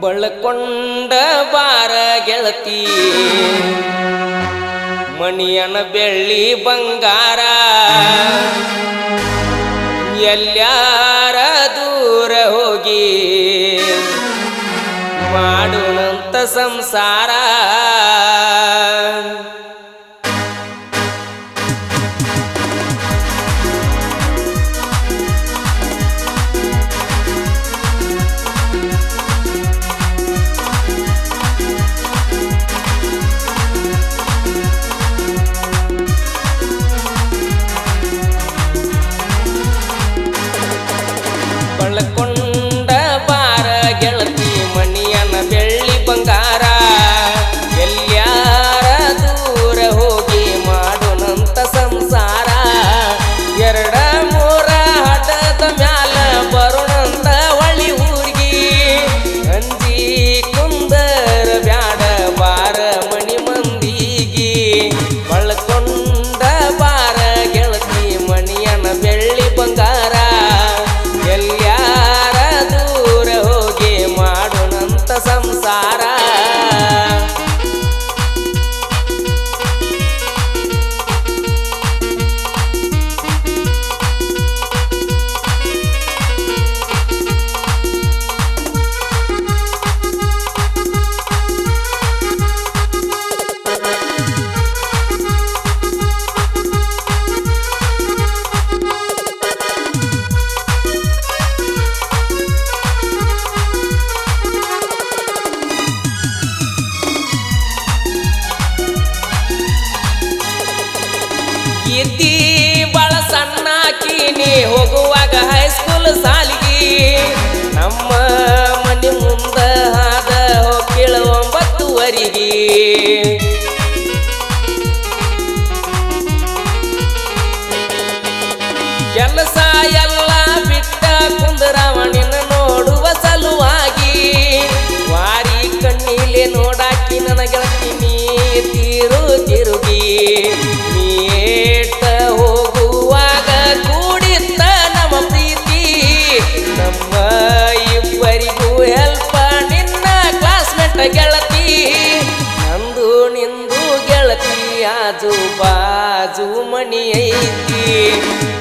ಬಳಕೊಂಡ ಬಾರ ಗೆಳತಿ. ಮಣಿಯನ ಬೆಳ್ಳಿ ಬಂಗಾರ. ಎಲ್ಲಾರ ದೂರ ಹೋಗಿ. ಮಾಡುವಂತ ಸಂಸಾರ. ಹೋಗುವಾಗ ಹೈಸ್ಕೂಲ್ ಸಾಲಿಗೆ. ನಮ್ಮ ಮನೆ ಮುಂದೆ ಆದ ಹೋಗಿಳ ಒಂಬತ್ತುವರೆಗೆ.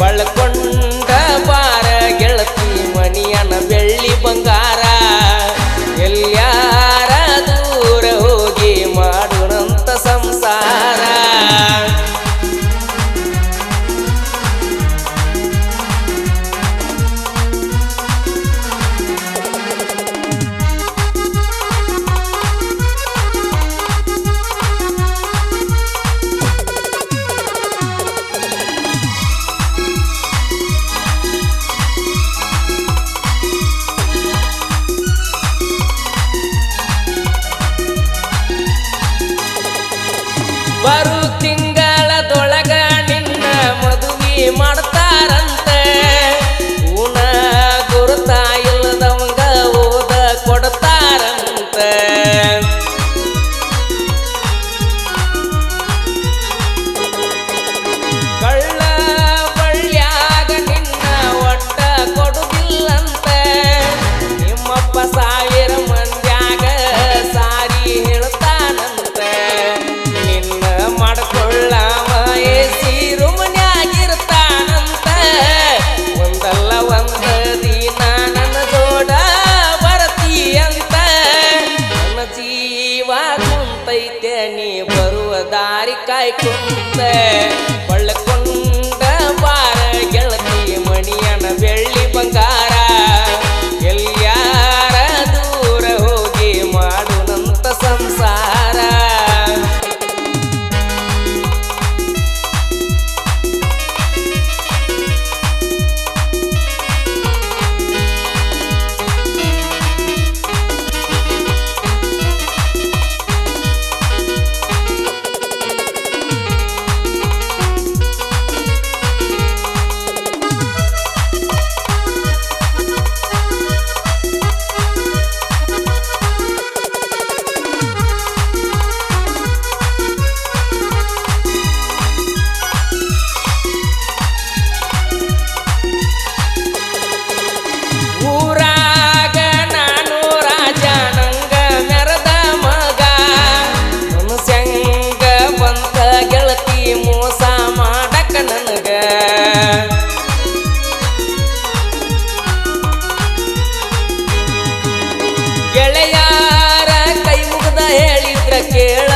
ಬಳ್ಕೊಂಡ ಬಾರ ಗೆಳತಿ ಮನಿಯನ ಬೆಳ್ಳಿ ಬಂಗಾರ குந்த ಕೇಳ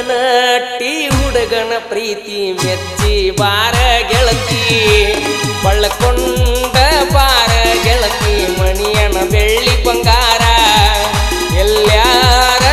ಹುಡುಗನ ಅಟ್ಟಿ ಹುಡುಗನ ಪ್ರೀತಿ ಮೆಚ್ಚಿ ಬಾರ ಗೆಳತಿ ಬಳ್ಳಕೊಂಡ ಬಾರ ಗೆಳತಿ ಮಣಿಯನ ಬೆಳ್ಳಿ ಬಂಗಾರ ಎಲ್ಲಾರ